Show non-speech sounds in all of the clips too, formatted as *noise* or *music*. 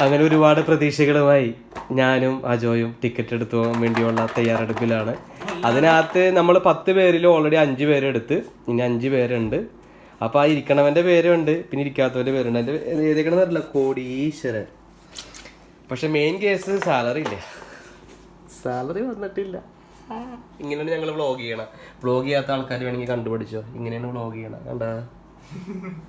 അങ്ങനെ ഒരുപാട് പ്രതീക്ഷകളുമായി ഞാനും അജോയും ടിക്കറ്റ് എടുത്തു പോകാൻ വേണ്ടിയുള്ള തയ്യാറെടുപ്പിലാണ്. അതിനകത്ത് നമ്മൾ പത്ത് പേരിൽ ഓൾറെഡി അഞ്ച് പേരെടുത്ത്. ഇനി അഞ്ച് പേരുണ്ട്. അപ്പോൾ ആ ഇരിക്കണവന്റെ പേരുണ്ട്. പിന്നെ ഇരിക്കാത്തവന്റെ പേരുണ്ട്. എന്റെ ഏതൊക്കെയാണെന്നറിയില്ല കോടീശ്വരൻ. പക്ഷെ മെയിൻ കേസ് സാലറി ഇല്ല? സാലറി വന്നിട്ടില്ല. ഇങ്ങനെയാണ് ഞങ്ങൾ വ്ളോഗ് ചെയ്യണം. വ്ളോഗ് ചെയ്യാത്ത ആൾക്കാർ വേണമെങ്കിൽ കണ്ടുപിടിച്ചോ. ഇങ്ങനെയാണ് വ്ളോഗ് ചെയ്യണം. കണ്ടാ? *laughs*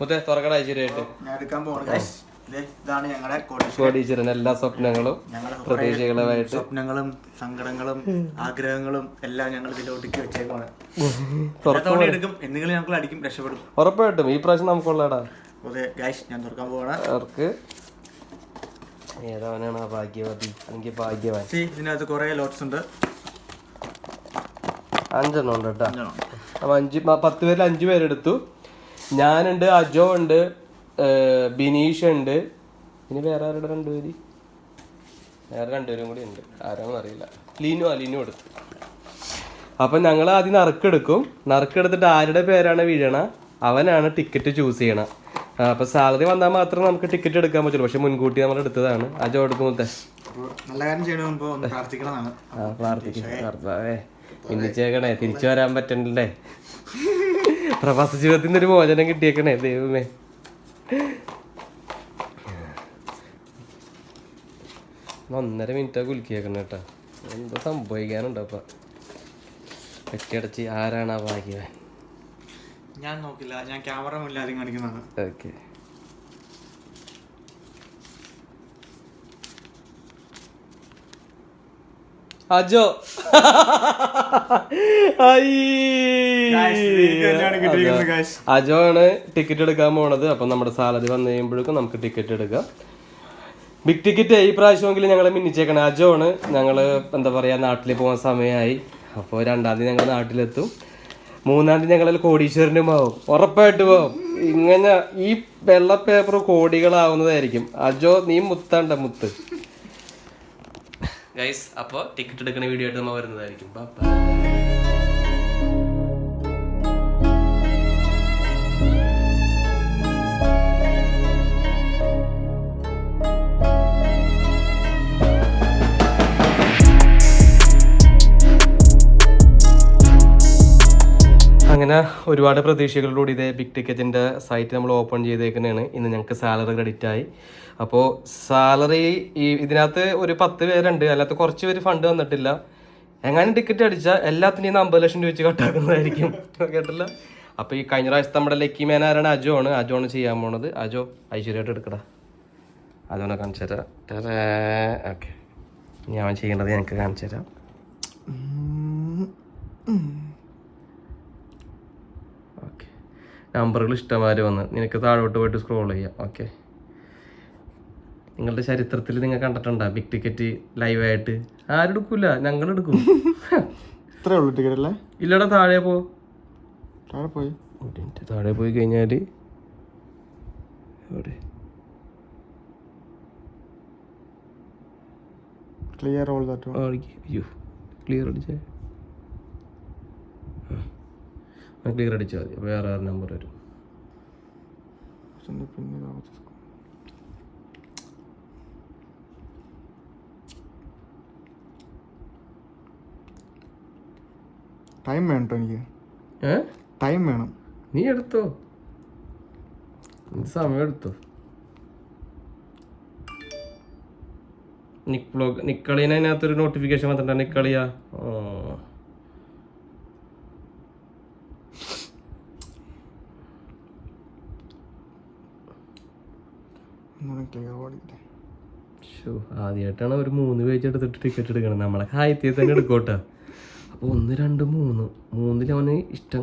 മുത്തേ തുറക്കട ശരിയായിട്ട് ഞാൻ എടുക്കാൻ പോകണം ഇതാണ് ഞങ്ങളുടെ കോടീശ്വരൻ എല്ലാ സ്വപ്നങ്ങളും ഞങ്ങളുടെ പ്രതീക്ഷകളുമായിട്ട്. സ്വപ്നങ്ങളും സങ്കടങ്ങളും ആഗ്രഹങ്ങളും എല്ലാം ഞങ്ങൾ ഇതിലോട്ടേക്ക് വെച്ചേക്കാണ് *laughs* എടുക്കും. എന്തെങ്കിലും ഞങ്ങൾ അടിക്കും രക്ഷപ്പെടും. ഉറപ്പായിട്ടും. ഈ പ്രാവശ്യം നമുക്കുള്ളടാ. അതെ ഗൈസ് ഞാൻ തുറക്കാൻ പോവാണ്. അവർക്ക് ഏതവനാണ് ആ ഭാഗ്യവതി? എനിക്ക് ഭാഗ്യവാൻ. ഇതിനകത്ത് കുറേ ലോട്ട്സ് ഉണ്ട്. അഞ്ചെണ്ണം ഉണ്ട്. കേട്ടോ. അപ്പൊ അഞ്ച് പത്ത് പേരിൽ അഞ്ചു പേരെടുത്തു. ഞാനുണ്ട് അജോ ഉണ്ട് ബിനീഷ് ഉണ്ട്. പിന്നെ വേറെ ആരുടെ രണ്ടുപേര് വേറെ രണ്ടുപേരും കൂടി ഉണ്ട്. ആരാണെന്ന് അറിയില്ല. ലിനു ആ ലിനു എടുത്തു. അപ്പം ഞങ്ങൾ ആദ്യം നറുക്കെടുക്കും. നറുക്കെടുത്തിട്ട് ആരുടെ പേരാണ് വീഴണ? അവനാണ് ടിക്കറ്റ് ചൂസ് ചെയ്യണം. അപ്പം സാലറി വന്നാൽ മാത്രം നമുക്ക് ടിക്കറ്റ് എടുക്കാൻ പറ്റുള്ളൂ. പക്ഷെ മുൻകൂട്ടി നമ്മൾ എടുത്തതാണ്. അജോ എടുക്കുമ്പോഴത്തെ നല്ല കാര്യം പ്രാർത്ഥിക്കണമെന്നാണ് ആ പ്രാർത്ഥിക്കും കർത്താവേ ഇന്നിച്ചേക്കണേ തിരിച്ചു വരാൻ പറ്റണ്ടേ പ്രവാസ ജീവിതത്തിൽ നിന്ന് ഒരു മോചനം കിട്ടിയേക്കണേ ദൈവമേ. ഒന്നര മിനിറ്റാ കുലുക്കിയേക്കണേ കേട്ടോ എന്തോ സംഭവിക്കാനുണ്ടോ അപ്പൊ. വെട്ടിയടച്ച് ആരാണ് ആ ഭാഗ്യവാൻ? ഞാൻ നോക്കില്ല. ഞാൻ ക്യാമറ മുന്നിൽ ആദ്യം കാണിക്കുന്നതാണ്. ഓക്കെ. അജോ. അജോ ആണ് ടിക്കറ്റ് എടുക്കാൻ പോണത്. അപ്പൊ നമ്മുടെ സാലറി വന്നു കഴിയുമ്പോഴേക്കും നമുക്ക് ടിക്കറ്റ് എടുക്കാം. ബിഗ് ടിക്കറ്റ് ഈ പ്രാവശ്യമെങ്കിലും ഞങ്ങൾ മിന്നിച്ചേക്കണം. അജോ ആണ് ഞങ്ങൾ എന്താ പറയുക നാട്ടിൽ പോകാൻ സമയമായി. അപ്പോൾ രണ്ടാം തീയതി ഞങ്ങൾ നാട്ടിലെത്തും. മൂന്നാം തീയതി ഞങ്ങൾ കോടീശ്വരനും ആവും. ഉറപ്പായിട്ട് പോകും ഇങ്ങനെ ഈ വെള്ള പേപ്പർ കോടികളാവുന്നതായിരിക്കും. അജോ നീ മുത്തണ്ട മുത്ത്. ഗൈസ് അപ്പോൾ ടിക്കറ്റ് എടുക്കുന്ന വീഡിയോ ആയിട്ട് നമ്മൾ വരുന്നതായിരിക്കും. അങ്ങനെ ഒരുപാട് പ്രതീക്ഷകളോട് ഇതേ ബിഗ് ടിക്കറ്റിന്റെ സൈറ്റ് നമ്മൾ ഓപ്പൺ ചെയ്തേക്കുന്നതാണ്. ഇന്ന് ഞങ്ങൾക്ക് സാലറി ക്രെഡിറ്റ് ആയി. അപ്പോൾ സാലറി ഈ ഇതിനകത്ത് ഒരു പത്ത് പേരുണ്ട്. അല്ലാത്ത കുറച്ച് പേര് ഫണ്ട് വന്നിട്ടില്ല. എങ്ങാനും ടിക്കറ്റ് അടിച്ചാൽ എല്ലാത്തിനും അമ്പത് ലക്ഷം രൂപ വെച്ച് കട്ടാക്കുന്നതായിരിക്കും. *laughs* കേട്ടില്ല? അപ്പോൾ ഈ കഴിഞ്ഞ പ്രാവശ്യത്തെ നമ്മുടെ ലക്കി മാൻ ആരാണ് അജോ ആണ്. അജോ ആണ് ചെയ്യാൻ പോണത്. അജോ ഐശ്വര്യമായിട്ട് എടുക്കടാ. അജോനെ കാണിച്ചു തരാം. ഓക്കെ. ഞാൻ ചെയ്യേണ്ടത് ഞങ്ങൾക്ക് കാണിച്ചു തരാം ഓക്കെ നമ്പറുകൾ ഇഷ്ടംമാതിരി വന്ന്. നിനക്ക് താഴോട്ട് പോയിട്ട് സ്ക്രോൾ ചെയ്യാം. ഓക്കെ നിങ്ങളുടെ ചരിത്രത്തിൽ നിങ്ങൾ കണ്ടിട്ടുണ്ടോ? ബിഗ് ടിക്കറ്റ് ലൈവായിട്ട് ആരും എടുക്കൂല. ഞങ്ങൾ എടുക്കും. ഇത്രേ ഉള്ളൂ ടിക്കറ്റ് അല്ലേ? ഇല്ലടാ താഴെ പോ. താഴെ പോയി. താഴെ പോയി കഴിഞ്ഞാൽ എവിടെ? Clear all that. അയ്യോ ക്ലിയർ അടിച്ചേ ആ ക്ലിയർ അടിച്ചാൽ മതി. അപ്പോൾ വേറെ ആറ് നമ്പർ വരും? ടൈം വേണം എനിക്ക്. ഏ? ടൈം വേണം. നീ എടുത്തോ. സമയം എടുത്തോ? നിക് ബ്ലോഗ് നിക്കളീനെ അതിനകത്തൊരു നോട്ടിഫിക്കേഷൻ വന്നിട്ടുണ്ട്? നിക്കളിയാ? ഓ. ആദ്യമായിട്ടാണ് ഒരു മൂന്ന് പേജ് എടുത്തിട്ട് ടിക്കറ്റ് എടുക്കണം നമ്മളെ ഹായത്തിൽ തന്നെ എടുക്കോട്ടെ അപ്പോൾ ഒന്ന് രണ്ട് മൂന്ന്. മൂന്നിൽ അവന് ഇഷ്ടം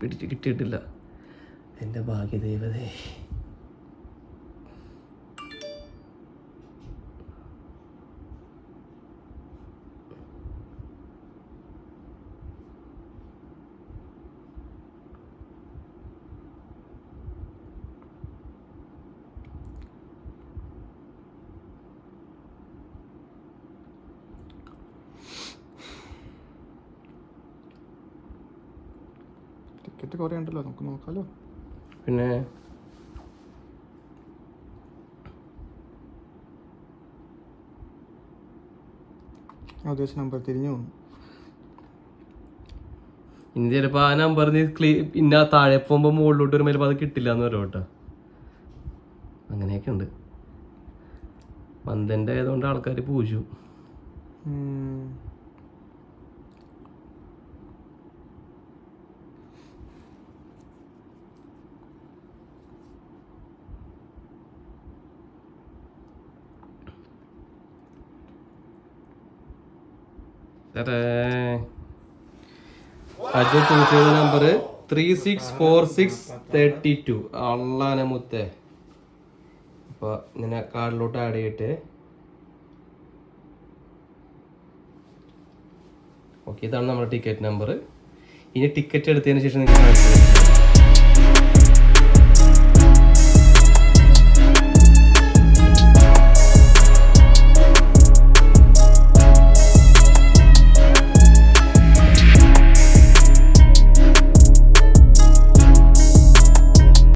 പിടിച്ച് കിട്ടിയിട്ടില്ല. എന്റെ ഭാഗ്യദേവതേ മാർക്കറ്റ് കുറേ ഉണ്ടല്ലോ നമുക്ക് നോക്കാമല്ലോ പിന്നെ ഉദ്ദേശ നമ്പർ തിരിഞ്ഞു വന്നു. ഇനി ചിലപ്പോ ആ നമ്പർ ക്ലീ ഇന്ന താഴെ പോകുമ്പോ മുകളിലോട്ട് വരുമ്പോ അത് കിട്ടില്ല എന്ന് പറയും കേട്ടോ. അങ്ങനെയൊക്കെ ഉണ്ട് മന്ദന്റെ ആയതുകൊണ്ട് ആൾക്കാർ പൂച്ചു Aju number three six four six thirty two അള്ളാനെ മുത്തേ. അപ്പോൾ ഇങ്ങനെ കാർഡിലോട്ട് ആഡ് ചെയ്തിട്ട്. ഓക്കെ ഇതാണ് നമ്മുടെ ടിക്കറ്റ് നമ്പർ ഇനി ടിക്കറ്റ് എടുത്തതിന് ശേഷം നിങ്ങൾ.